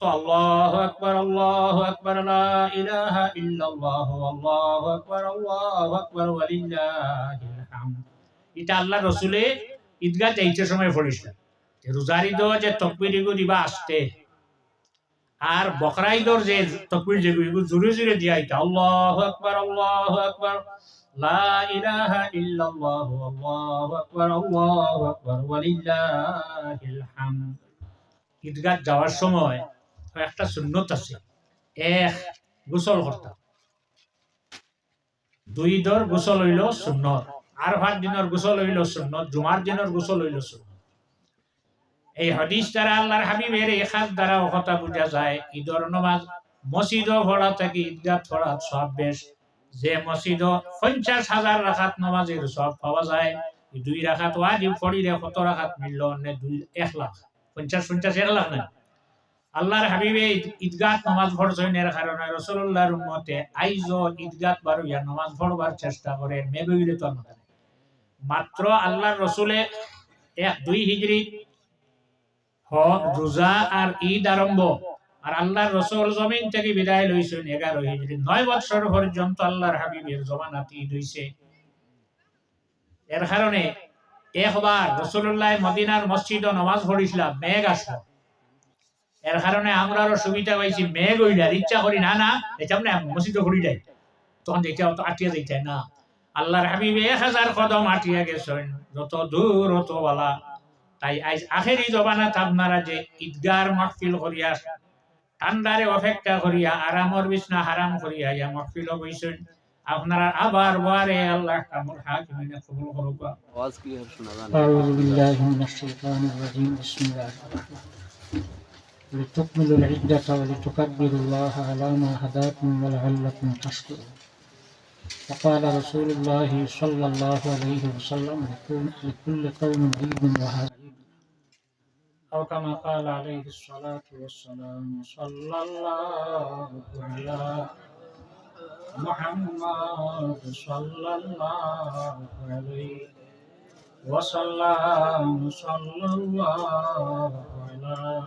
তো আল্লাহু আকবার আল্লাহু আকবার লা ইলাহা ইল্লাল্লাহ আল্লাহু আকবার আল্লাহু আকবার ওয়ালিল্লাহিল হামদ এটা আল্লাহ রসুলে ঈদগাহ যাইতে সময় পড়িস না রোজার ঈদ যে তকবির এগু দিবা আসতে, আর বকরা ঈদর যে তকবির যেগুলো, এগুলো জোরে জোরে দিয়া এটা, আল্লাহ আকবার আল্লাহ আকবার, লা ইলাহা ইল্লাল্লাহ, আল্লাহু আকবার আল্লাহু আকবার, ওয়ালিল্লাহিল হামদ। ঈদগাহ যাওয়ার সময় একটা সুন্নত আছে। এক, গোসল করতাম দুই দর গোসল হইল সুন্নত। আর দিনের গোসল হইল সুন্নত, জুমার দিনের গোসল হইল সুন্নত। এই হদিস দ্বারা আল্লাহর হাবিবের এই দ্বারা কথা বোঝা যায়, ঈদর নমাজ মসজিদ পড়া থেকে, ঈদগাহ পড়া সব বেশ। যে মসজিদ পঞ্চাশ হাজার রাখাত নমাজের সব পাওয়া যায় দুই রাখাত ওয়াজিব পড়িলে কত রাখাত মিলল, নে দুই, এক লাখ। পঞ্চাশ পঞ্চাশ, এক লাখ না আল্লাহর হাবিবে ঈদগাহ নমাজ এর কারণে রসুল্লাহর উম্মতে আইজ ঈদগাহ বারো ইয়া নমাজ পড়বার চেষ্টা করে মেবইলে তো মাত্র আল্লাহর রসুলে এক দুই হিজরি হজ, রোজা আর ঈদ আরম্ভ। আর আল্লাহর রসুল জমিন থেকে বিদায় লইছেন এগারো হিজরি। নয় বছর পর্যন্ত আল্লাহর হাবিবের জমানাত ঈদ হইছে। এর কারণে একবার রসুল্লাহ মদিনার মসজিদ নমাজ পড়িছিলাম, মেঘ আসলো। এর কারণে আমরা আরও সুবিধা পাইছি মেঘ হইলার ইচ্ছা করি না না এটা আমরা মসজিদ করি যাই। তখন এটা অত আটিয়া দিতে না। আল্লাহর হাবিব এক হাজার কদম আটিয়া গেছে যত দূর অত বলা। তাই আজ আখেরি জবানাত আপনারা যে ঈদগার মহফিল করিয়া ঠান্ডারে অপেক্ষা করিয়া আরামর বিছনা হারাম করিয়া ইয়া মহফিল বইছেন আপনারা আবার বারে আল্লাহ কামুল হাকিমিনে কবুল করুক। আওয়াজ ক্লিয়ার শোনা যায় আউযু বিল্লাহি মিনাশ শাইতানির রাজিম বিসমিল্লাহির রাহমানির রাহিম। لتكملوا العدة ولتكبروا الله على ما هداكم ولعلكم تشكرون. وقال رسول الله صلى الله عليه وسلم لكل- قوم عيد وهذا. أو كما قال عليه الصلاة والسلام صلى الله على محمد صلى الله عليه وسلم. صلى الله على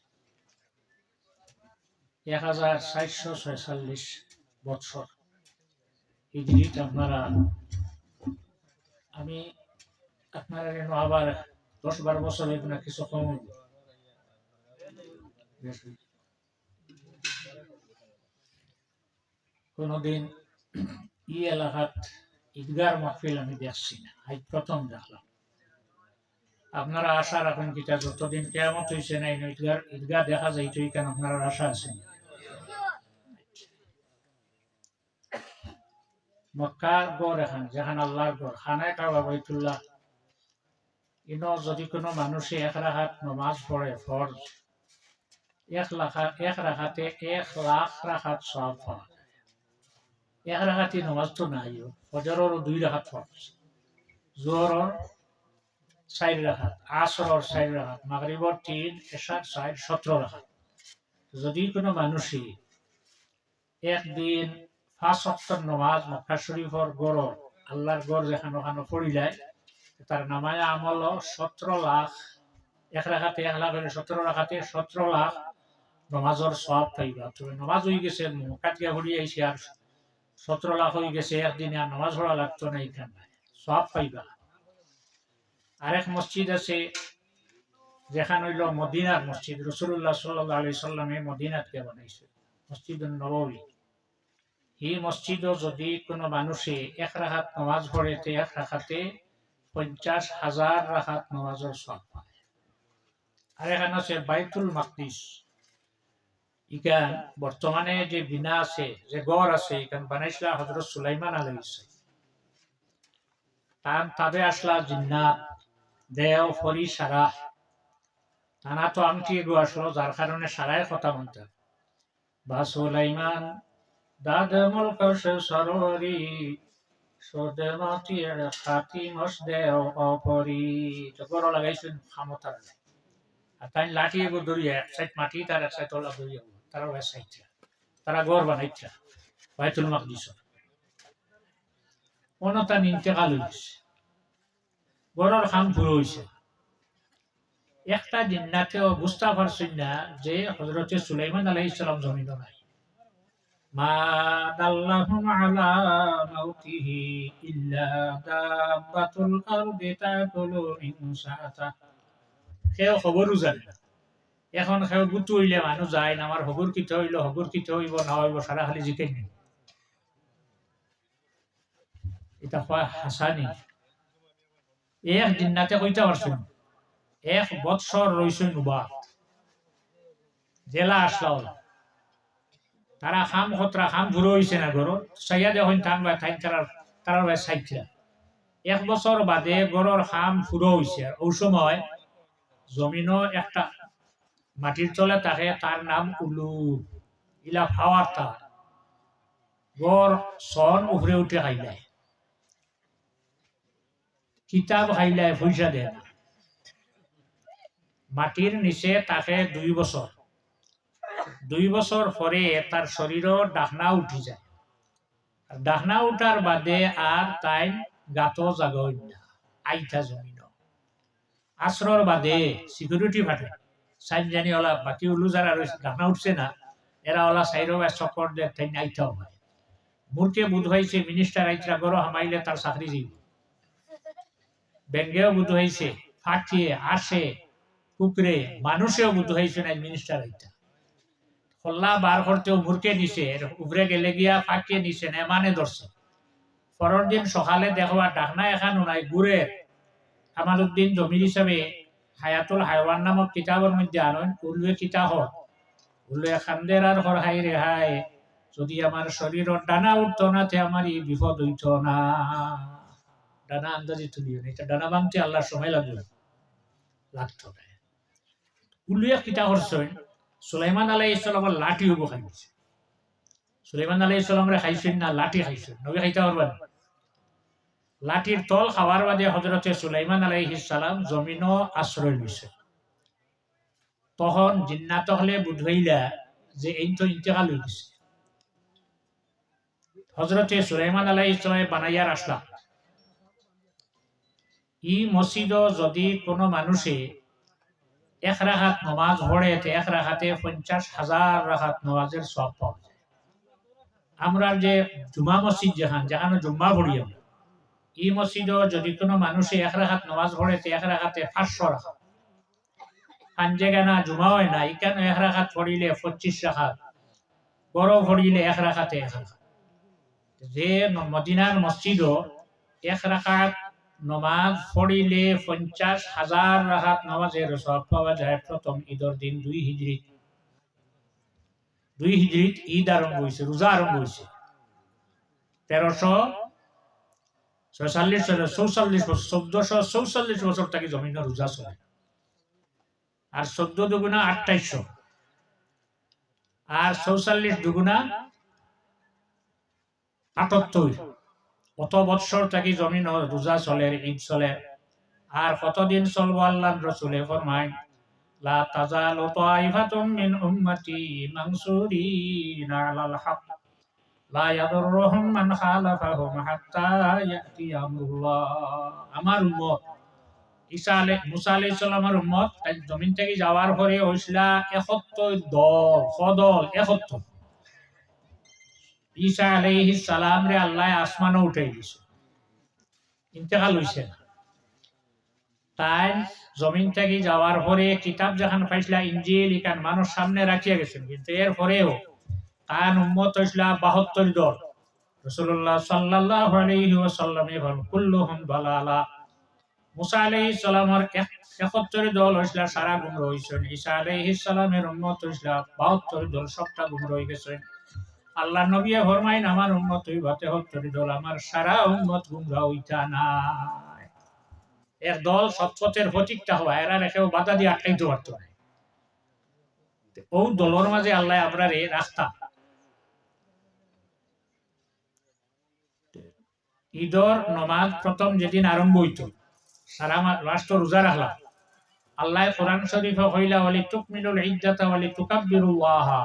এক হাজার চারশো ছয়চল্লিশ বৎসর। আপনারা, আমি আপনারা যেন আবার দশ বারো বছর না, কিছু কম কোনোদিন ই এলাকাত ঈদগার মাহফিল আমি দেখছি না। আজ প্রথম দেখলাম। আপনারা আশা রাখেন কিটা যতদিন কেমত হয়েছে না ঈদগার, ঈদগাহ দেখা যাইতো কেন আপনারা আশা আছে মক্কার গড় এখন, যেখান আল্লাহর গড়। খানায় কাবা, বাইতুল্লাহ। ইনো যদি কোনো মানুষে এক রাখাত নমাজ পড়ে, ফরজ, এক লাখা, এক রাখাতে এক লাখ রাখাত সব পাওয়া। এক রাখাতে নমাজ তো নাইও ফজরেরও দুই রাখাত ফরজ। জোহরর চার রাখাত আসরর চার রাখাত, মাগরিবর তিন, এশার চার, সতেরো রাখাত। যদি কোনো মানুষই একদিন পাঁচ সপ্তাহ নমাজ মক্কা শরীফর গড়, আল্লাহর গড় যেখানে ওখানে পড়ি যায়, তার নামায় আমল সতেরো লাখ, এক রাখাতে, এক লাখ হলে সতেরো রাখাতে সতেরো লাখ নমাজর সব পাইবা। তবে নমাজ হয়ে গেছে, মক্কাত গিয়া হরি আইসি আর সতেরো লাখ হয়ে গেছে, একদিনে আর নমাজ পড়া লাগতো না এইখানে সব পাইবা। আরেক মসজিদ আছে, যেখানে হইল মদিনার মসজিদ রসুল্লাহ সাল্লাহ আলি সাল্লামে মদিনাতকে বানাইছে মসজিদ নবী এই মসজিদও যদি কোনো মানুষে এক রাখাত নমাজ পড়ে তে এক রাখাতে পঞ্চাশ হাজার রাখাত নমাজের সব পায়। আর এখানে আছে বাইতুল মাকদিস ইখান বর্তমানে যে বিনা আছে, যে গড় আছে ইখান বানাইছিলা হজরত সুলাইমান আলাইহিস তার তাবে আসলা জিন্নাত, দেও ফরি সারা তানা তো আমটি এগো আসলো যার কারণে সারাই কথা বলতে বা সুলাইমান দাদ মুলক সরোরি সদে মাটির খাতি মসদে অপরি। তো গরো লাগাইছেন ক্ষমতার আর তাই লাঠি এগো দড়িয়ে এক সাইড মাটি তার এক সাইড তলা দড়িয়ে তারা ওই সাইডটা তারা গড় বানাইছে বাইতুল মাকদিস অনতান ইন্তেকাল হয়েছে গড়ের খাম পুরো হয়েছে একটা জিন্নাতেও বুঝতে পারছেন না যে হজরতে সুলাইমান আলাই ইসলাম জমিন নাই। দাল্লাহুম আলা মাউতিহি ইল্লা দাব্বাতুল আরদি তাকুলু মিন সাআতা সেও খবরও জানে না। এখন সেও গুটু হইলে মানুহ যায় না আমার হবুর কিতে হইল হবুর কিতে হইব, না হইব সারা খালি জিকে নি এটা কয় হাসানি এক জিন্নাতে কইতে পারছেন এক বৎসর রইছে নুবা জেলা আসলাও তারা খাম খতরা খাম ঘুরে হইছে না ঘর সাইয়া দেখুন থান বা থাইন তারা তারা ভাই সাইটরা এক বছর বাদে গড়র খাম ফুরো আর ওই সময় জমিনও একটা মাটির তলে থাকে তার নাম উলু। ইলা ফাওয়ার তার গড় সন উপরে উঠে খাইলায় কিতাব খাইলায় পয়সা দেয় মাটির নিচে তাকে দুই বছর দুই বছর পরে তার শরীরও ডাকনা উঠি যায়। ডাকনা উঠার বাদে আর তাই গাত জাগই না আইথা জমিন। আশ্রর বাদে সিকিউরিটি ফাটে। সাইন জানি ওলা বাকি উলু যারা রয়েছে ডাকনা উঠছে না এরা ওলা সাইরো বা চক্কর দে তাই হয়। মূর্কে বুধ হয়েছে মিনিস্টার আইতরা গরো হামাইলে তার চাকরি যাইব ব্যাঙ্গেও বুধ হয়েছে ফাটিয়ে আসে কুকরে মানুষেও বুধ হয়েছে না মিনিস্টার আইতা খোল্লা বার করতেও নিছে এর উপরে গেলে গিয়া ফাঁকিয়ে নিছে না মানে ধরছে পরের দিন সকালে দেখবা ডাকনা এখানো নাই গুড়ের আমার উদ্দিন জমির হিসাবে হায়াতুল হায়ওয়ান নামক কিতাবের মধ্যে আনেন উল্লুয়ে কিতাব হক উল্লুয়ে খান্দের আর হর হাই রে যদি আমার শরীরের ডানা উঠতো না তে আমার এই বিপদ হইত না। ডানা আন্দাজি তুলিও না এটা ডানা ভাঙতে আল্লাহর সময় লাগবে। লাগতো না উল্লুয়ে কিতাব হরছেন সুলাইমান আলাই ইসলামের লাঠি হব খাইছে সুলাইমান আলাই ইসলামরে খাইছেন না, লাঠি খাইছেন? নবী খাইতে পারবেন? লাঠির তল খাওয়ার বাদে হজরতে সুলাইমান আলাই সালাম জমিনও আশ্রয় লইছে তখন জিন্নাত হলে বুধইলা যে এই তো ইন্তেকাল হয়ে গেছে। হজরতে সুলাইমান আলাই ইসলামে বানাইয়ার আসলা ই মসজিদ যদি কোনো মানুষে এক রাখাত নমাজ পড়ে তে এক রাখাতে পঞ্চাশ হাজার রাখাত নমাজের সব পাওয়া যায় আমরা যে জুমা মসজিদ যেখান যেখানে জুম্মা পড়ি আমরা এই মসজিদ যদি কোনো মানুষে এক রাখাত নমাজ পড়ে তে এক রাখাতে পাঁচশো রাখাত পাঞ্জে গানা জুমা হয় না এখানে এক রাখাত পড়িলে পঁচিশ রাখাত বড় পড়িলে এক রাখাতে এক রাখাত যে মদিনার মসজিদও এক রাখাত নমাজ পড়িলে পঞ্চাশ হাজার রাহাত নামাজের সব পাওয়া যায় প্রথম ঈদের দিন দুই হিজড়িত দুই হিজড়িত ঈদ আরম্ভ হয়েছে রোজা আরম্ভ হয়েছে তেরোশো ছয়চল্লিশ চৌচল্লিশ বছর, চোদ্দশো চৌচল্লিশ বছর থেকে জমিন রোজা চলে। আর চোদ্দ দুগুণা আঠাইশশো। আর চৌচল্লিশ দুগুণা আটাত্তর। কত বৎসর থাকি জমিন রোজা চলে ঈদ চলে। আর কতদিন চলবো আল্লাহ রসুলে ফরমাই লা তাজালু তাইফাতুম মিন উম্মতি আলাল হক। লা মান খালাফাহুম হাত্তা ইয়াতি আমরুল্লাহ। আমার উম্মত, ঈসা আলে মুসা আলাইহিস সালামের উম্মত জমিন থেকে যাওয়ার পরে হইছিলা 71 দল সদল 71 ঈসা আলাইহিস সালাম রে আল্লাহ উঠাই দিছে। ইন্তেকাল তাই জমিন থেকে যাওয়ার পরে কিতাব যখন পাইছিলা ইঞ্জিল ইকান মানুষ সামনে রাখিয়া গেছেন। কিন্তু এর পরেও উম্মত দল। রসুল্লাহ সাল্লাহ দালালা। মুসা আলাইহিস সালামের একত্তর দল সারা গুমরা ঈসা আলাইহিস সালামের উম্মত দল সবটা গুমরা হয়ে গেছেন। আল্লাহ নবী ফরমাইন, আমার উম্মত হইবাতে হত্তরি দল, আমার সারা উন্মত গুমরা হইতা না এর দল সৎপথের প্রতীকটা হওয়া, এরা কেউ বাধা দিয়ে আটকাইতে পারত না। ও দলর মাঝে আল্লাহ এই রাস্তা। ঈদর নমাজ প্রথম যেদিন আরম্ভ হইত, সারা রাষ্ট্র রোজা রাখলাম আল্লাহ কোরআন শরীফ হইলা হলে তুকমিনুল ইদ্দাতা হলে আহা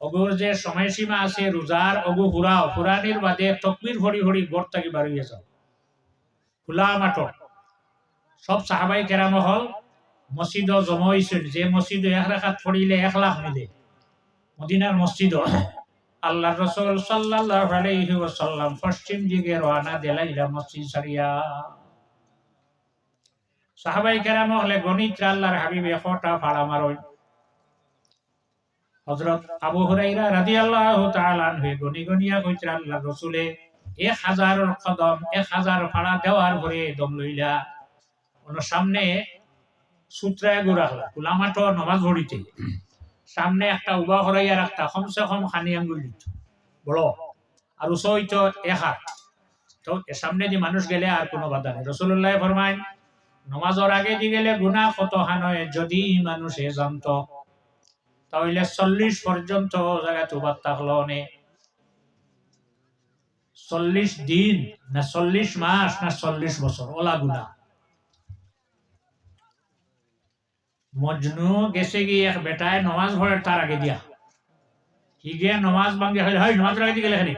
অগুর যে সময়সীমা আছে রোজার অগু হুরাও হুরানির বাদে তকবির ভরি ভরি গড় থাকি হইয়া যাও খোলা মাঠ সব সাহাবাই কেরাম হল মসজিদ জমা হইছিল যে মসজিদ এক রাখাত পড়িলে এক লাখ মিলে। মদিনার মসজিদ আল্লাহ রসুল সাল্লাল্লাহু আলাইহি ওয়াসাল্লাম পশ্চিম দিকে রওনা দিলাইলা মসজিদ সারিয়া সাহাবাই কেরাম হলে গণিত আল্লাহর হাবিব এশটা ফাড়া মারই হযরত আবু হুরাইরা রাদিয়াল্লাহু তাআলা আনহু গনি গনিয়া কইতে আল্লাহ রসুলে এক হাজারের কদম, এক হাজার ফাড়া দেওয়ার পরে দম লইলা ওর সামনে সূত্রায় গুড়াহলা কুলামাটো নমাজ পড়িতে। সামনে একটা উবা হরাইয়া রাখতা, কমসে কম খানি আঙ্গুল দিত। বড় আর উঁচু হইতো এক হাত। তো সামনে যে মানুষ গেলে আর কোনো বাধা নেই। রসুল্লাহ ফরমাইন নমাজর আগে দি গেলে গুণা কত হানয় যদি মানুষে জানত। তাহলে চল্লিশ পর্যন্ত জায়গাতে উবাদ থাকল নে। চল্লিশ দিন না চল্লিশ মাস না চল্লিশ বছর ওলা গুণা মজনু গেছে গিয়ে এক বেটায় নমাজ পড়ে তার আগে দিয়া। হি গিয়ে নমাজ ভাঙ্গে হইল হয় নমাজ দিয়ে গেলে খালি?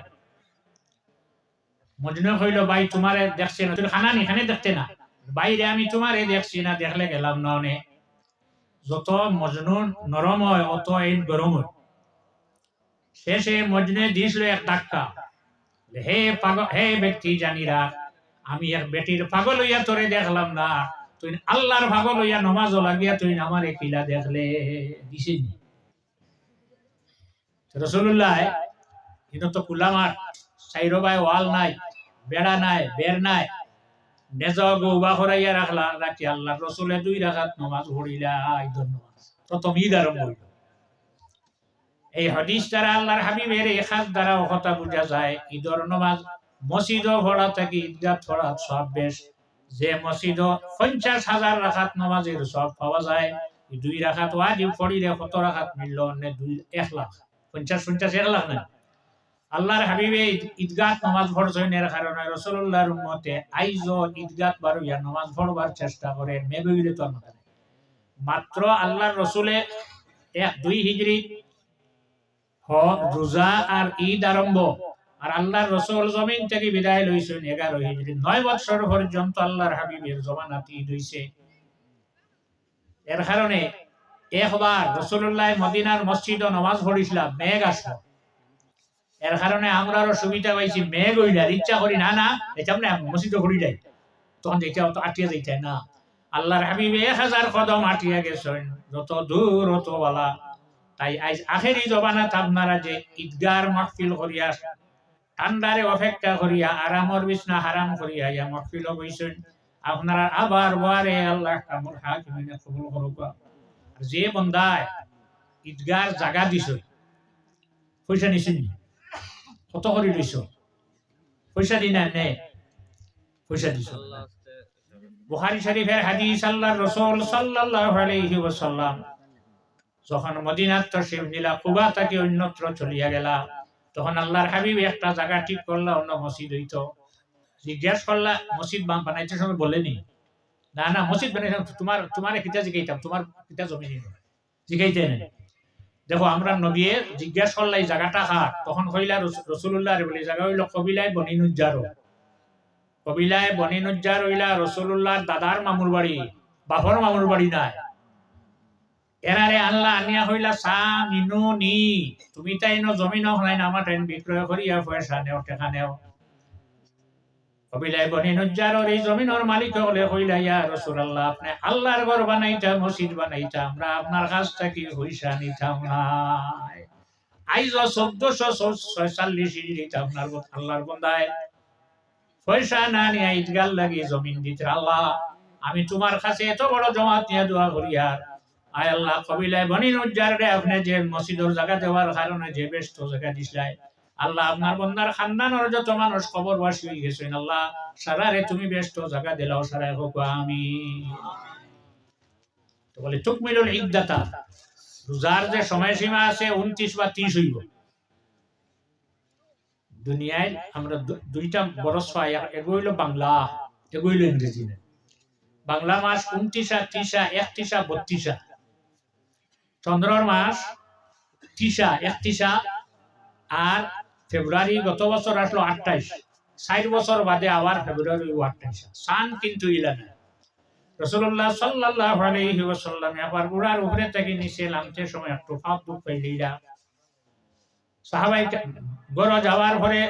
মজনু কইল, ভাই, তোমারে দেখছি না, তুমি খানা নি, খানে দেখতে না। বাইরে আমি তোমারে দেখছি না, দেখলে গেলাম না অনে যত মজনু নরম হয়, অত এই গরম হয়। শেষে মজনে দিছিল এক ধাক্কা। হে পাগল হে ব্যক্তি জানি রাখ আমি এক বেটির পাগল হইয়া তোরে দেখলাম না। তুই আল্লাহর পাগল হইয়া নমাজ লাগিয়া তুই আমার কিলা দেখলে। দিছে নি? রসুল্লাহ কিন্তু তো কুলা মাঠ সাইরবাই ওয়াল নাই বেড়া নাই বের নাই। নেজ গৌবা করাইয়া রাখলা, রাখি ঈদ আরম্ভ হইল। এই যে মসজিদ পঞ্চাশ হাজার রাখাত নমাজের সব পাওয়া যায় দুই রাখাত ওয়াজিব পড়িলে কত রাখাত মিলল দুই এক লাখ? পঞ্চাশ পঞ্চাশ এক লাখ না? আল্লাহর হাবিবে ঈদগাহ নামাজ এর কারণে রসুল্লাহর উম্মতে আইজ ঈদগাহ বারো ইয়া নামাজ পড়বার চেষ্টা করে মেবইলে তো মাত্র আল্লাহর রসুলে এক দুই হিজরি হক রোজা আর ঈদ আরম্ভ। আর আল্লাহর রসুল জমিন থেকে বিদায় লইছেন এগারো হিজরি। নয় বছর পর্যন্ত আল্লাহর হাবিবের জমানাত ঈদ হইছে। এর কারণে একবার রসুল্লাহ মদিনার মসজিদ নমাজ পড়িছিলাম, মেঘ আসলো। এর কারণে আমরারও সুবিধা পাইছি। মেঘ হইলার ইচ্ছা করি, না না এটা না মসজিদ করি যাই তখন এটা অত আটিয়া যাইতে না। আল্লাহর হাবিবে এক হাজার কদম আটিয়া গেছেন। যত দূর, অত বলা। তাই আজ আখেরি জবানাত আপনারা যে ঈদগার মাহফিল করিয়া, ঠান্ডারে অপেক্ষা করিয়া, আরামর বিছনা হারাম করিয়া ইয়া মাহফিল বইছেন আপনারা আবার বারে আল্লাহ কামর হাকিমিনে কবুল করুক। আর যে বন্দায় ঈদগার জাগা দিছ, পয়সা নিছেন? কত করে লইছ? পয়সা দি না নে। পয়সা দিছ। বুখারী শরীফের হাদিস, আল্লাহর রাসূল সাল্লাল্লাহু আলাইহি ওয়াসাল্লাম যখন মদিনাত তশরিফ নিলা, কুবা থেকে অন্যত্র চলিয়া গেলা, তখন আল্লাহর হাবিব একটা জায়গা ঠিক করলা, অন্য মসজিদ হইতো। জিজ্ঞেস করলা, মসজিদ বানাইতে সময় বলেনি? না না, মসজিদ বানাইতাম তোমার তোমার কিতা জিগাইতাম, তোমার কিতা জমি জিগাইতে নেই। দেখো, আমরা নবীয়ে জিজ্ঞেস করলা এই জায়গাটা কার? তখন কইলা রসুল্লাহ বলে জায়গা হইল কবিলায় বনিনুজ্জারো কবিলায় বনিনুজ্জার হইলা রসুল্লাহ দাদার মামুর বাড়ি, বাপর মামুর বাড়ি নাই। এরারে আল্লাহ আনিয়া হইলা সা মিনু নি তুমি তাই ন জমিন নাই আমার ট্রেন বিক্রয় করিয়া পয়সা নেও, টেকা নেও। কবিলায় বনিনুজ্জারর এই জমিনের মালিক হলে কইলা ইয়া রসুল্লাহ আপনি আল্লাহর ঘর বানাইতা, মসজিদ বানাইতা, আমরা আপনার কাছ থেকে পয়সা নিতাম নাই। আইজ চোদ্দশো আল্লাহর পয়সা না লাগি জমিন দিতে। আল্লাহ, আমি তোমার কাছে এত বড় জমাত নিয়ে দোয়া করি আর। আয় আল্লাহ, কবিলায় বনিন উজ্জারে আপনি যে মসজিদর জায়গা দেওয়ার কারণে যে ব্যস্ত জায়গা দিছিলাই আল্লাহ আপনার বন্দার খানদানের যত মানুষ খবর বাসি হয়ে গেছেন আল্লাহ সারারে তুমি ব্যস্ত জায়গা দিলাও সারাই হোক আমি তো বলে তুকমিলুল ইদ্দাতা রোজার যে সময়সীমা আছে, উনত্রিশ বা ত্রিশ হইব। দুনিয়ায় আমরা দুইটা বরস পাই এগো হইল বাংলা এগো হইল ইংরেজি। বাংলা মাস উনত্রিশা, ত্রিশা, একত্রিশা, বত্রিশা। চন্দ্রর মাস ত্রিশা, একত্রিশা, আর ফেব্রুয়ারি গত বছর আসলো আটটাইশ ষাট বছর বাদে আবার ফেব্রুয়ারি আটটাইশ সান কিন্তু ইলা রসুল্লাহ সাল্লাহ উড়ার উপরে থেকে নিচে নামতে সময় একটু দুঃখ পাইলিরা সাহাবাই গড় যাওয়ার পরে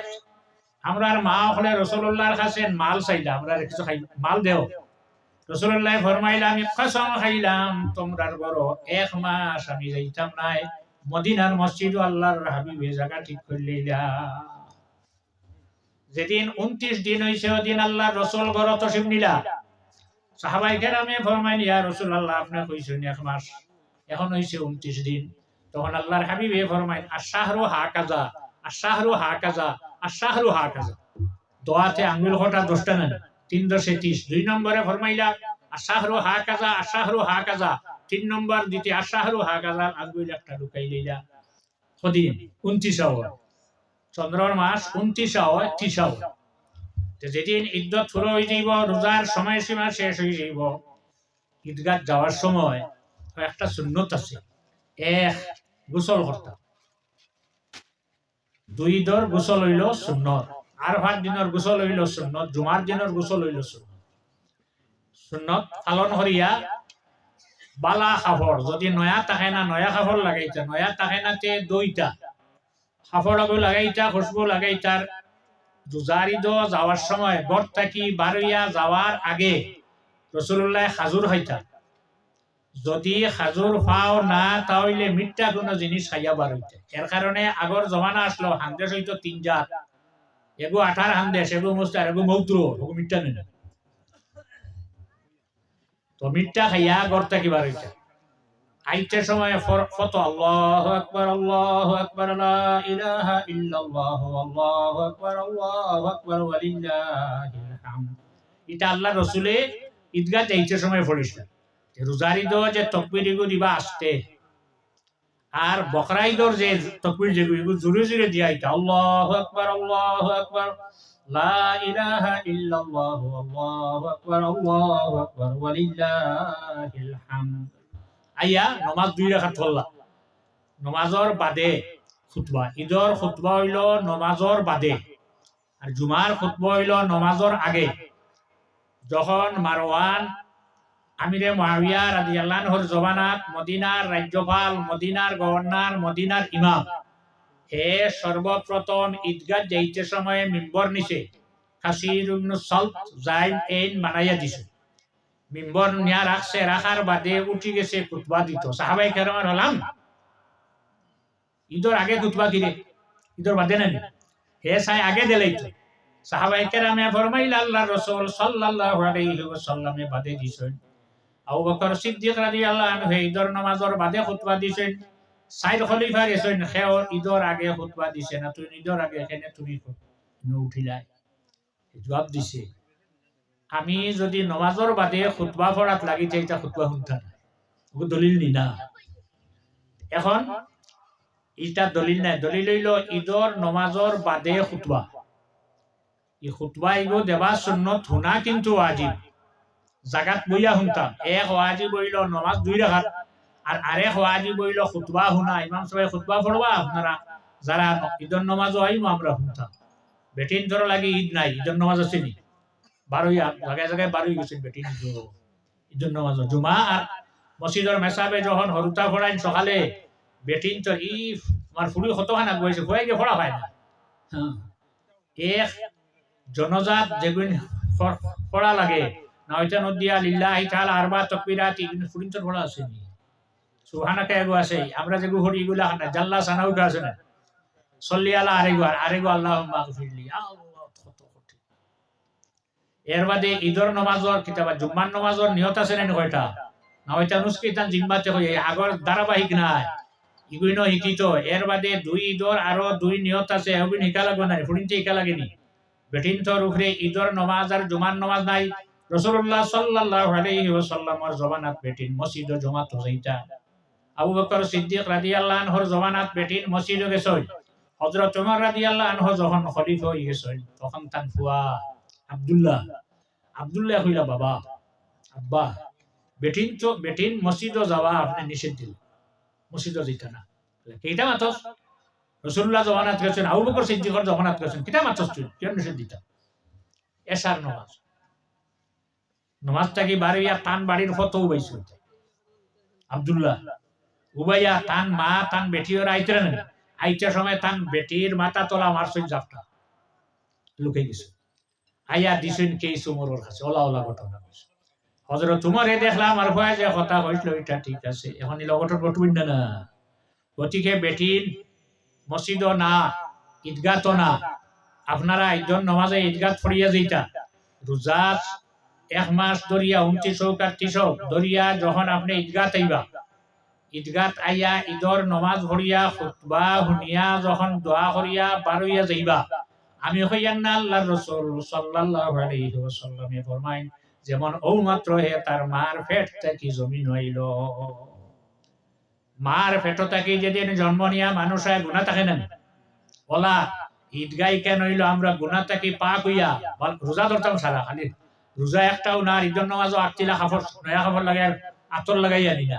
আমরার মা হলে রসুল্লাহর কাছে মাল চাইলাম আমরা কিছু খাই মাল দেও। রসুল্লাহ আমি কসম খাইলাম তোমরার বড় এক মাস আমি যাইতাম নাই। মদিনার মসজিদ আল্লাহর হাবিবে জায়গা ঠিক করলিলা। যেদিন উনত্রিশ দিন হইছে, ওদিন আল্লাহ রসুল গড় তসিম নিলা। সাহাবাই কেরামে ফরমাইল ইয়া রসুল আল্লাহ আপনি কইছেন এক মাস। এখন হইছে উনত্রিশ দিন। তখন আল্লাহর হাবিবে আশাহরু হা কাজা আশাহরু হা কাজা আশাহরু হা কাজা দোয়াতে আঙ্গুল কটা দশটা নেন। তিন দশে ত্রিশ। দুই নম্বরে ফরমাইলা আশাহরু হা কাজা আশাহরু হা কাজা তিন নম্বর দিতে আশাহরু হা কাজা আঙ্গুল একটা ঢুকাই লইলা। কদিন? উনত্রিশা হয় চন্দ্রর মাস উনত্রিশা হয় ত্রিশা হয় যেদিন ইদ্যত শুরু হয়ে যাইব, রোজার সময়সীমা শেষ হয়ে যাইব, ঈদগাহ যাওয়ার সময় একটা সুন্নত আছে। এক, গোসল করতাম দুই দর গোসল হইল সুন্নত। আর ভাত দিনের গোসল হইল সুন্নত, জুমার দিনের গোসল হইল সুন্নত। সুন্নত পালন করিয়া বালা খাফর যদি নয়া থাকে না নয়া খাফর লাগাইতা নয়া থাকে না তে দইটা খাফর আগু লাগাইতা খুশবু লাগাইতার জুজারিদ যাওয়ার সময় গড় থাকি বারইয়া যাওয়ার আগে রসুল্লাহ খাজুর খাইতা যদি খাজুর পাও না, তাহলে মিথ্যা কোনো জিনিস খাইয়া বার হইতে এর কারণে আগর জমানা আসলো হান্দেশ হইতো তিন জাত এগো আঠার হান্দেশ এগো মুস্তার এগো মৌত্র এগো মিথ্যা নেই তো খাইয়া গড় কি বার হইতা আইতে সময় ফত, আল্লাহু আকবার আল্লাহু আকবার, লা ইলাহা ইল্লাল্লাহ, আল্লাহু আকবার আল্লাহু আকবার ওয়ালিল্লাহিল হামদ এটা আল্লাহ রসুলে ঈদগাহ যাইতে সময় পড়িছিল রোজারি দো যে তকবির দিবা আসতে। আর বকরা ঈদর যে তকবির যেগু এগু জোরে জোরে দিয়া এটা আল্লাহু আকবার আল্লাহু আকবার। লা ইলাহা ইল্লাল্লাহ, আল্লাহু আকবার আল্লাহু আকবার। ওয়ালিল্লাহিল হামদ। আইয়া নমাজ দুই রাখাত পড়লা। নমাজর বাদে খুতবা। ঈদর খুতবা হইল নমাজর বাদে। আর জুমার খুতবা হইল নমাজর আগে। যখন মারওয়ান আমিরে মুয়াবিয়া রাদিয়াল্লাহুর জবানাত মদিনার রাজ্যপাল, মদিনার গভর্নর, মদিনার ইমাম। হে সর্বপ্রথম ঈদগাহ যাইতে সময়ে মিম্বর নিছে সালত দিছে। মিম্বর নিয়া রাখছে রাখার বাদে উঠি গেছে খুতবা দিত। সাহাবাই কেরামের হলাম। ঈদর আগে খুতবা দিলে, ঈদর বাদে নানি হে সাই আগে দিলেই সাহাবাই কেরামে ফরমাইল আল্লাহ রসুল সাল্লাল্লাহু আলাইহি ওয়াসাল্লামে বাদে দিছেন। আবু বকর সিদ্দিক রাদিয়াল্লাহু আনহু ঈদর নামাজর বাদে খুতবা দিছেন সাইদ খলিফা গেছেন, সেও ঈদর আগে খুতবা দিছে না, তুই ঈদর আগে এখানে তুমি উঠিলাই জবাব দিছে, আমি যদি নমাজর বাদে খুতবা পড়াত লাগি যাইতা খুতবা শুনতা না ওকে দলিল নি না? এখন, ইটা দলিল নাই। দলিল হইল ঈদর নমাজর বাদে খুতবা। ই খুতবা ইগো দেবা সুন্নত শুনা কিন্তু ওয়াজিব জাগাত বইয়া শুনতাম। এক ওয়াজিব হইল নমাজ দুই রাখাত আর আরেক ওয়াজিব হইল খুতবা শুনা। ইমাম সবাই খুতবা পড়বা আপনারা। যারা ঈদর নমাজও আইম আমরা শুনতাম। বেটিন ধরো লাগে ঈদ নাই ঈদর নমাজ আছে নি? বারোই জায়গায় জায়গায় বারোই গেছেন বেটিন ঈদর নমাজ জুমা আর মসজিদর মেসাবে যখন হরুতা ফড়াইন সকালে বেটিন তো ই আমার ফুড়ি কতখানা গৈছে হয়ে গিয়ে ফড়া পায় না? হ্যাঁ। এক জনজাত যেগুন পড়া লাগে। নয়টা নদিয়া লিল্লাহি তাআলা আরবা তাকবীরাত ইগুন ফুরিন্তর পড়া আছে নি সুবহানাকা এগো আছে আমরা যেগু হরি এগুলা না জাল্লা সানাউ আছে না। সল্লি আলা আরেগো আর আরেগো আল্লাহুম্মা আল্লাহ, কত এর বাদে ঈদর নমাজর কিতাবা জুম্মার নমাজর নিয়ত আছে না কয়টা? নয়টা নুসকিতান জিম্মাতে হয়ে। আগর ধারাবাহিক নাই। ইগুইন শিকিত এর বাদে দুই ঈদর আরও দুই নিয়ত আছে। এগুন শিকা লাগবে না ফুরিনতে শিকা লাগেনি। বেটিনতর উপরে ঈদর নমাজ আর জুমার নমাজ নাই। রসুল্লাহ সাল্লাল্লাহু আলাইহি ওয়াসাল্লামর জবানাত বেটিন, মসজিদ ও জমাত হইতা। আবু বকর সিদ্দিক রাদিয়াল্লাহু আনহুর জবানাত বেটিন, মসজিদ গেছই। হজরত উমর রাদিয়াল্লাহু আনহু যখন খলিফা হয়ে গেছেন তখন তান ফুয়া আব্দুল্লাহ। আব্দুল্লাহ কইলা, বাবা, আব্বা, বেটিন তো, বেটিন মসজিদও যাওয়া আপনি নিষেধ দিল মসজিদও যেতে না। কেইটা মাতস? রসুল্লাহ জমানাত গেছেন, আবু বকর সিদ্দিকর জমানাত গেছেন কিটা মাতস তুই? কেন নিষেধ দিতা? এসার নমাজ। নমাজটা কি বাড়িয়া টান বাড়ির আব্দুল্লাহ, উবাইয়া তান মা, তান বেটি ওরা আইতে না সময় তান বেটির মাথা তোলা লুকে গেছে। আইয়া দিছেন কে কাছে, ওলা ওলা ঘটনা হয়েছে তোমার এ দেখলাম আর ভয় যে কথা হইল এটা ঠিক আছে। এখন এই লগটর ঘটবেন না গতিকে বেটির মসজিদও না ঈদগাহ না। আপনারা একজন নমাজে ঈদগাহ ফরিয়া যেটা রোজা এক মাস দরিয়া উনত্রিশ হোক আর ত্রিশ হোক দরিয়া যখন আপনি ঈদগাহ আইবা। ঈদগাত আইয়া ঈদর নমাজ ভরিয়া খুতবা শুনিয়া, যখন দোয়া করিয়া বারইয়া যাইবা। আমি হইয়ান না আল্লাহর রাসূল সাল্লাল্লাহু আলাইহি ফরমাইন যেমন ও মাত্র হে তার মার পেট থেকে জমিন হইল মার পেট থেকে যেদিন জন্ম নিয়া মানুষ হয় গুণা থাকে না ওলা ঈদগাই কেন হইল? আমরা গুণা থেকে পাক হইয়া, বল রোজা ধরতাম সারা খালি। রোজা একটাও না ঈদের নামাজও আটটিলা কাপড় নয়া কাপড় লাগাই আতর লাগাই আনি না।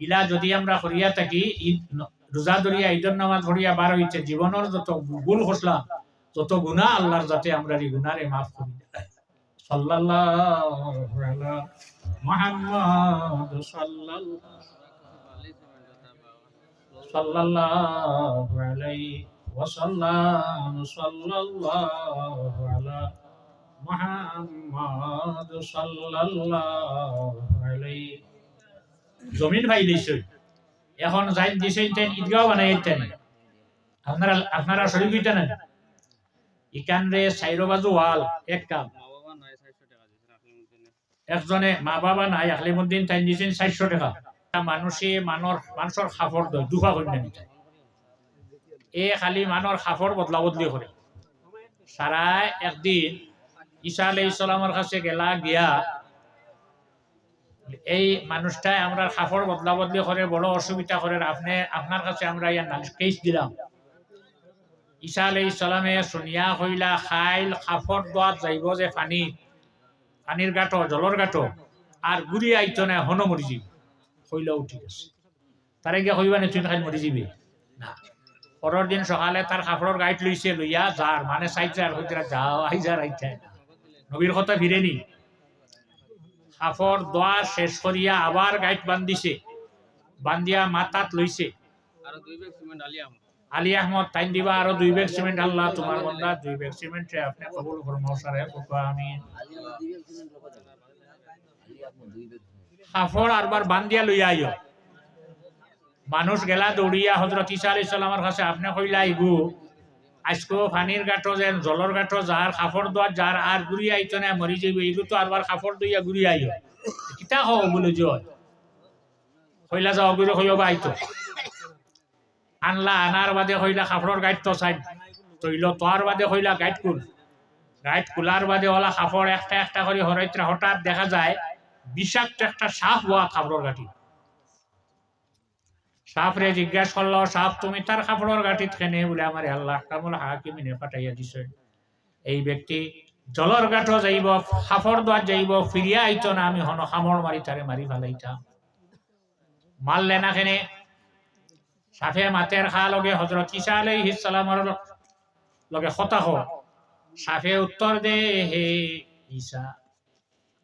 ইলা যদি আমরা করিয়া থাকি রোজা ধরিয়া ঈদের নামাজ ধরিয়া বার হইছে জীবনের যত ভুল খসলা তত গুণা আল্লাহর যাতে আমরা এই গুণারে মাফ করি। সাল্লাল্লাহু আলাইহি ওয়াসাল্লাম, সাল্লাল্লাহু আলা সাল্লাল্লাহু আলাইহি জমিন ভাই দিছে এখন যাই দিছেন তেন ঈদগাহ বানাই তেন আপনারা আপনারা শরীর হইতে না ইকান রে সাইরো বাজু ওয়াল, এক কাম একজনে মা বাবা নাই আখলিমুদ্দিন তাই দিছেন চারশো টাকা। তা মানুষে মানর মানুষের খাফর দয় করে নিতে এ খালি মানর খাফর বদলা বদলি করে সারা একদিন ঈসা আলাই ইসলামের কাছে গেলা, গিয়া এই মানুষটা আমরা খাফর বদলা বদলি করে, বড় অসুবিধা করে, আপনি, আপনার কাছে আমরা ইয়ার কেস দিলাম। ঈসা আলাই ইসলামে শুনিয়া হইলা খাইল খাফর দোয়াত যাইব যে পানি পানির গাঁটো জলর গাঁটো আর গুড়ি আইতো না, হন মরি যাবি। হইলা উঠি গেছে। তারে গিয়া হইবা না তুই খাই মরি যাবি? না। পরের দিন সকালে তার কাপড়ের গাইড লইছে লইয়া যার মানে সাইড যার হইতে যাও আই আইতে নবীর কথা ফিরে নি কাপড় দোয়া শেষ করিয়া আবার গাইড বান্ধিছে। বান্ধিয়া মাথাত লইছে। আলি আহমদ। টাইম দিবা আরও দুই ব্যাগ সিমেন্ট আল্লাহ তোমার বন্ধা দুই ব্যাগ সিমেন্ট আপনি কবুল করুন মশারে কুকুয়া আমিন। কাপড় আরবার বান্ধিয়া লইয়া আইও মানুষ গেলা দৌড়িয়া হজরত ইসা আলি সাল্লামের কাছে আপনি কইলা ইগু আজকো পানির গাঁটো যেন জলর গাঁটো যার কাপড় দোয়ার যার আর ঘুরি আইতো না মরি যাইব এগু তো আরবার কাপড় দইয়া ঘুরি আইও কিতা হও বলে কইলা যাও ঘুরে কইবা আইতো আনলা আনার বাদে কইলা কাপড়ের গাইড তো সাইড তৈল তোয়ার বাদে কইলা গাইড কুল গাইড কুলার বাদে ওলা কাপড় একটা একটা করে হরাইত্রা হঠাৎ দেখা যায়, বিষাক্ত একটা সাপ হওয়া কাপড়ের গাঠি সাপ রে জিজ্ঞাসা করল, সাপ, তুমি তার কাপড়ের গাঠিত কেনে? বলে আমার আল্লাহ কামুল হাকিমিনে পাঠাইয়া দিছে। এই ব্যক্তি জলর গাঁটো যাইব সাপর দোয়ার যাইব, ফিরিয়া আইত না, আমি হন খামর মারি, তারে মারি ফেলাইতাম। মারলে না কেনে? সাফে মাতের খা লগে হজরত ইসা আলাইহিস সালামর লগে কথা হো সাফে উত্তর দে, হে ঈসা,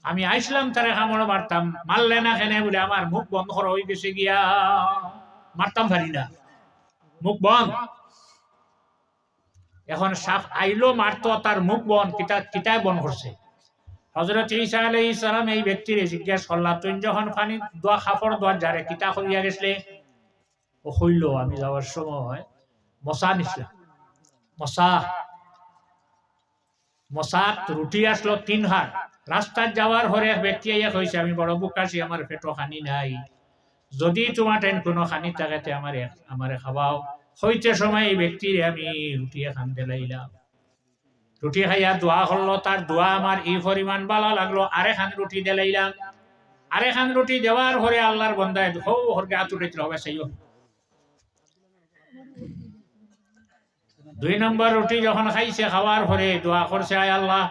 আমি আইসলাম, তারে খামর মারতাম। মারলে না কেনে? বলে আমার মুখ বন্ধ হয়ে গেছে গিয়া। মারতাম পারি না। মুখ বন্ধ। এখন সাপ আইলো মারতো তার মুখ বন কিতা কিতায় বন করছে। হজরত ঈসা আলাইহিস সালাম এই ব্যক্তির জিজ্ঞাসা করলা, তুই যখন পানি দোয়া, খাফড় দোয়া যারে কিতা করিয়া গেছলে? ও হইল আমি যাওয়ার সময় মশা নিছিলাম। মশা মশাত রুটি আসলো তিন হাত রাস্তার যাওয়ার হরে ব্যক্তি আইয়া কইছে, আমি বড় বুকাছি আমার পেটো খানি নাই। যদি তোমার টেন কোনো খানি থাকাতে আমার আমারে খাওয়াও হইতে সময় এই ব্যক্তির আমি রুটি খান দিলাইলাম রুটি খাইয়া দোয়া করল তার দোয়া আমার এই পরিমাণ ভালো লাগল। আরে খান রুটি দিলাইলাম আরে খান রুটি দেওয়ার হরে আল্লাহর বন্দায় হো হরকে হাত উঠেছিল হবে সেইও দুই নম্বর রুটি যখন খাইছে খাওয়ার পরে দোয়া করছে আয় আল্লাহ।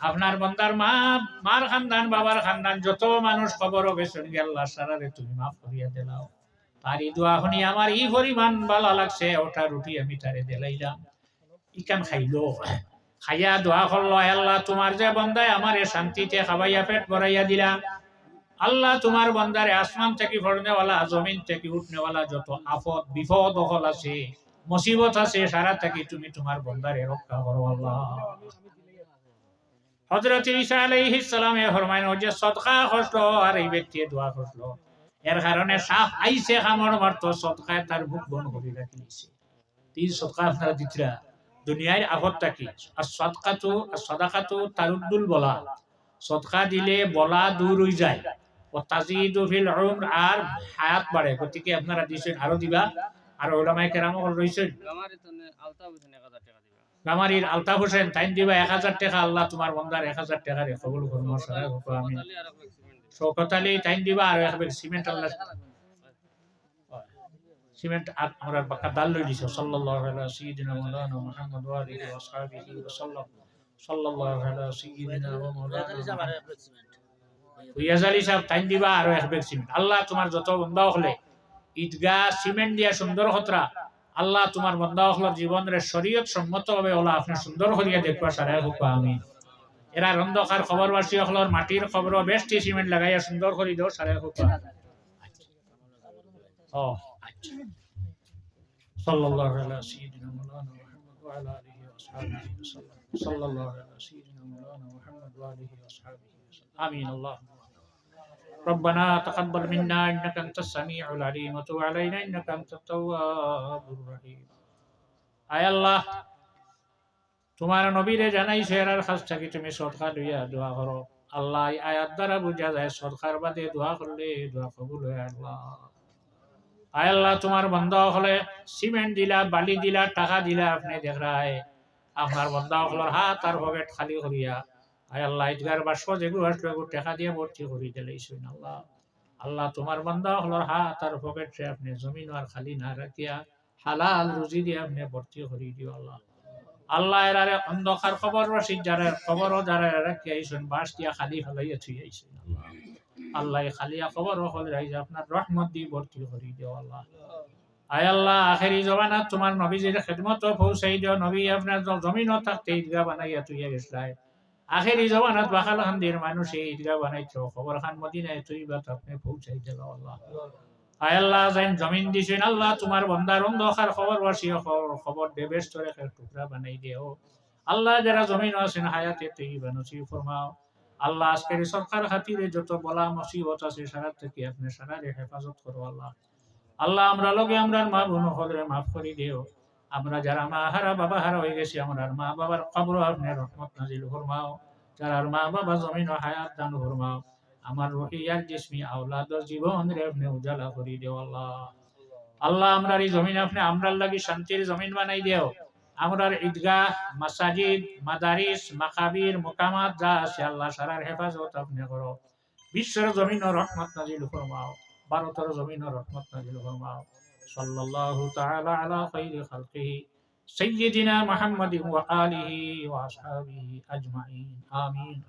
আপনার বন্দার মা, মার খানদান, বাবার খানদান, যত মানুষ খবরও গেছেন গে, আল্লাহ সারারে তুমি মাফ করিয়া দিলাও। তার এই দোয়া শুনি আমার ই পরিমাণ ভালো লাগছে ওটা রুটি আমি তারে দিলাইলাম। ইকান খাইলো। খাইয়া দোয়া করল আল্লাহ, তোমার যে বন্দায় আমার শান্তিতে খাবাইয়া পেট ভরাইয়া দিলাম আল্লাহ, তোমার বন্দারে আসমান থেকে ফড়নেওয়ালা জমিন থেকে উঠনেওয়ালা যত আফত, বিপদ দখল আছে, মুসিবত আছে, সারা থেকে তুমি তোমার বন্দারে রক্ষা করো, আল্লাহ। হজরত ঈসা আলাইহিস সালামে ফরমাইন যে সদকা খসলো আর এই ব্যক্তি দোয়া খসলো। এর কারণে সাপ আইছে কামড় মারতো, সদকায় তার মুখ বন করে রাখিছে তিন সদকা আপনারা দিতরা দুনিয়ার আগত থাকি আর সদকাতু, আর সদাকাতু তারুদ্দুল বলা। সদকা দিলে বলা দূর হয়ে যায়। ও তাজিদু ফিল উমর, আর হায়াত বাড়ে। গতিকে আপনারা দিছেন আরও দিবা। আর ওলামায়ে কেরাম রইছেন গামারির আলতাফ হোসেন তাইন দিবা এক হাজার টাকা আল্লাহ তোমার বন্দার এক হাজার টাকা রে কবুল আমি শৌকত আলী তাইন দিবা আর এক সিমেন্ট আল্লাহ সিমেন্ট আর আমরা বাক্কা দাল লই দিছো সাল্লাল্লাহু আলা সাইয়্যিদিনা মাওলানা মুহাম্মদ ওয়া আলিহি ওয়া সাহবিহি ওয়া সাল্লাম। সাল্লাল্লাহু আলা সাইয়্যিদিনা ওয়া মাওলানা হুইয়াজ আলী সাহেব তাইন দিবা আর এক সিমেন্ট আল্লাহ তোমার যত বন্দা হলে ঈদগাহ সিমেন্ট দিয়া সুন্দর হতরা আল্লাহ তোমার বন্দা হলর জীবনের শরীয়ত সম্মত ভাবে ওলা আপনি সুন্দর করিয়া দেখবা, সারাই হোক আমি এরা রন্ধকার খবরবাসী হলর মাটির খবর বেশটি সিমেন্ট লাগাইয়া সুন্দর করে দাও, সারাই হোক আমিন ربنا تقبل منا انك انت السميع العليم وتب علينا انك انت التواب الرحيم আয় আল্লাহ তোমার নবীরে জানাই সেরার কাছ থেকে তুমি সদকা লইয়া দোয়া করো আল্লাহ এই আয়াত দ্বারা বুঝা যায় সরকার বাদে দোয়া করলে দোয়া কবুল হয় আল্লাহ আয় আল্লাহ তোমার বন্ধ হলে সিমেন্ট দিলা বালি দিলা টাকা দিলা আপনি দেখ রায় আপনার বন্ধ হলর হাত আর পকেট খালি করিয়া আয় আসলো, এগুলো টাকা দিয়ে ভর্তি আল্লাহ। আল্লাহ তোমার বান্দা হলোর হাত আর পকেট আপনি জমিন আর খালি না রাখিয়া হালাল রুজি দিয়ে আপনি ভর্তি দিও আল্লাহ। আল্লাহ এরারে অন্ধকার খবর রসিদ যারা যারা বাস দিয়া খালি ফেলাইয়া থুই আইসেন আল্লাহ। খালিয়া খবর হল রাইজ আপনার রহমত দিয়ে ভর্তি করি দিও আল্লাহ। আয় আল্লাহ, আখেরি জবানাত তোমার নবীজির খেদমত পৌঁছাই দিও। নবী আপনার জমিনও থাকতে ঈদগাহ বানাইয়া তুইয়া গেছলাই আখেরি জবানাত বাখাল খান্দির মানুষে ঈদগাহ বানাইছো। খবর খান মদিনায় তুই বাত আপনি পৌঁছাই দিল আল্লাহ। আয় আল্লাহ, যাইন জমিন দিছেন আল্লাহ, তোমার বন্দার অন্ধকার খবর বাসি খবর টুকরা বানাই দিও আল্লাহ, যারা জমিন আছেন, হায়াতে তুই বানুসি ফরমাও। আল্লাহ, আজকের এই সরকার খাতিরে যত বলা মুসিবত আছে সারা থেকে আপনি সারারে হেফাজত করো আল্লাহ। আল্লাহ আমরা লগে আমরা মা বোন হলে মাফ করে দিও। আমরা যারা মা হারা বাবা হারা হয়ে গেছি, আমরা মা বাবার কবর আপনি রহমত নাজিল ফরমাও। যারা মা বাবা জমিন হায়াত দান ফরমাও। আমার রহিয়ার জিসমি আওলাদর জীবন রে আপনি উজালা করে দিও আল্লাহ। আল্লাহ আমরার এই জমিন আপনি আমরার লাগি শান্তির জমিন বানাই দেও। আমরার ঈদগাহ, মাসাজিদ, মাদারিস, মাকাবির, মোকামাত যা আছে আল্লাহ সারার হেফাজত আপনি করো। বিশ্বের জমিন রহমত নাজিল ফরমাও। ভারতের জমিন রহমত নাজিল ফরমাও। صلى الله تعالى على خير خلقه سيدنا محمد وآله وأصحابه أجمعين. آمين.